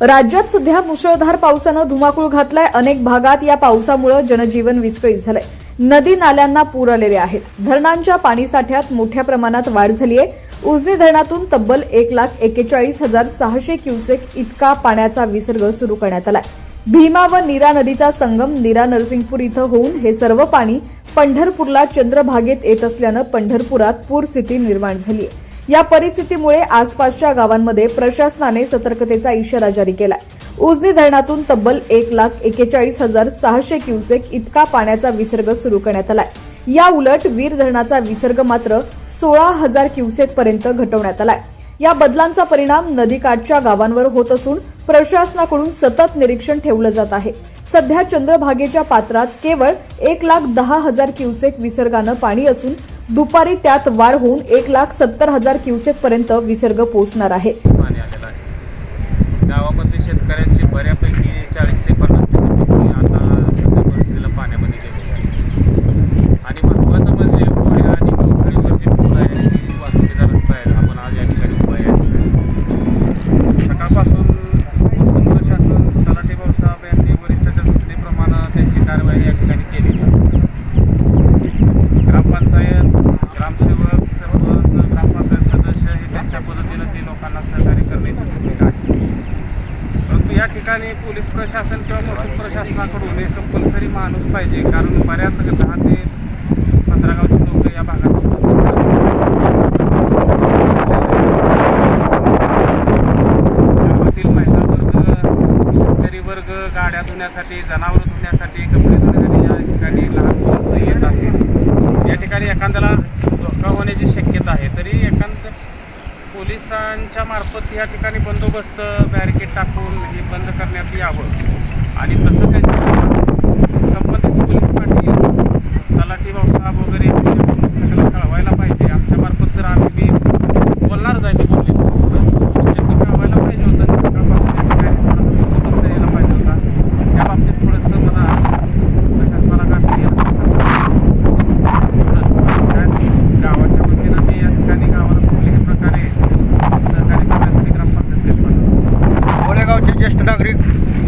राज्यात सध्या मुसळधार पावसानं धुमाकूळ घातलाय. अनेक भागात या पावसामुळे जनजीवन विस्कळीत झालंय. नदी नाल्यांना पूर आलेले आहेत. धरणांच्या पाणीसाठ्यात मोठ्या प्रमाणात वाढ झाली आहे उजनी धरणातून तब्बल एक लाख एकेचाळीस हजार सहाशे क्युसेक इतका पाण्याचा विसर्ग सुरू करण्यात आलाय. भीमा व नीरा नदीचा संगम नीरा नरसिंगपूर इथं होऊन हे सर्व पाणी पंढरपूरला चंद्रभागेत येत असल्यानं पंढरपुरात पूरस्थिती निर्माण झाली आहे या परिस्थितीमुळे आसपासच्या गावांमध्ये प्रशासनाने सतर्कतेचा इशारा जारी केलाय. उजनी धरणातून तब्बल एक लाख एकेचाळीस हजार सहाशे क्युसेक इतका पाण्याचा विसर्ग सुरू करण्यात आलाय. या उलट वीर धरणाचा विसर्ग मात्र सोळा हजार क्युसेक पर्यंत घटवण्यात आलाय. या बदलांचा परिणाम नदीकाठच्या गावांवर होत असून प्रशासनाकडून सतत निरीक्षण ठेवलं जात आहे. सध्या चंद्रभागेच्या पात्रात केवळ एक लाख दहा हजार क्युसेक विसर्गानं पाणी असून दुपारी त्यात वाढ होऊन एक लाख सत्तर हजार क्युसेक पर्यंत विसर्ग पोहोचणार आहे. पाणी आलेलं आहे. गावामध्ये शेतकऱ्यांची बऱ्यापैकी चाळीस ते पन्नास लोकांना सहकार्य करण्याची भूमिका आहे. परंतु या ठिकाणी पोलीस प्रशासन किंवा महसूल प्रशासनाकडून एक कंपल्सरी माणूस पाहिजे. कारण बऱ्याच दहा ते पंधरा गावचे लोक या भागात गावातील वर्ग शेतकरी वर्ग गाड्या धुण्यासाठी जनावर धुण्यासाठी कपडे धुण्यासाठी या ठिकाणी लहान मुलं येत आहेत या ठिकाणी एखाद्याला धोका होण्याची शक्यता आहे. तरी एखादं पोलिसांच्या मार्फत या ठिकाणी बंदोबस्त बॅरिकेड टाकून हे बंद करण्यात यावं. आणि तसं त्यांच्या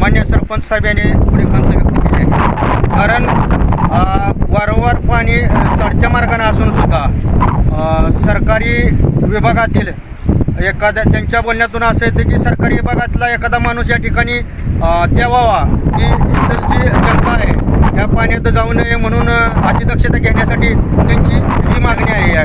मान्य सरपंच साहेब यांनी पुढे खंत व्यक्त केली आहे. कारण वारंवार पाणी चढच्या मार्गाने असून सुद्धा सरकारी विभागातील एखाद्या त्यांच्या बोलण्यातून असं येतं की सरकारी विभागातला एखादा माणूस या ठिकाणी अ, की इतर जी जनता आहे या पाण्यात जाऊ नये म्हणून अतिदक्षता घेण्यासाठी त्यांची ही मागणी आहे. या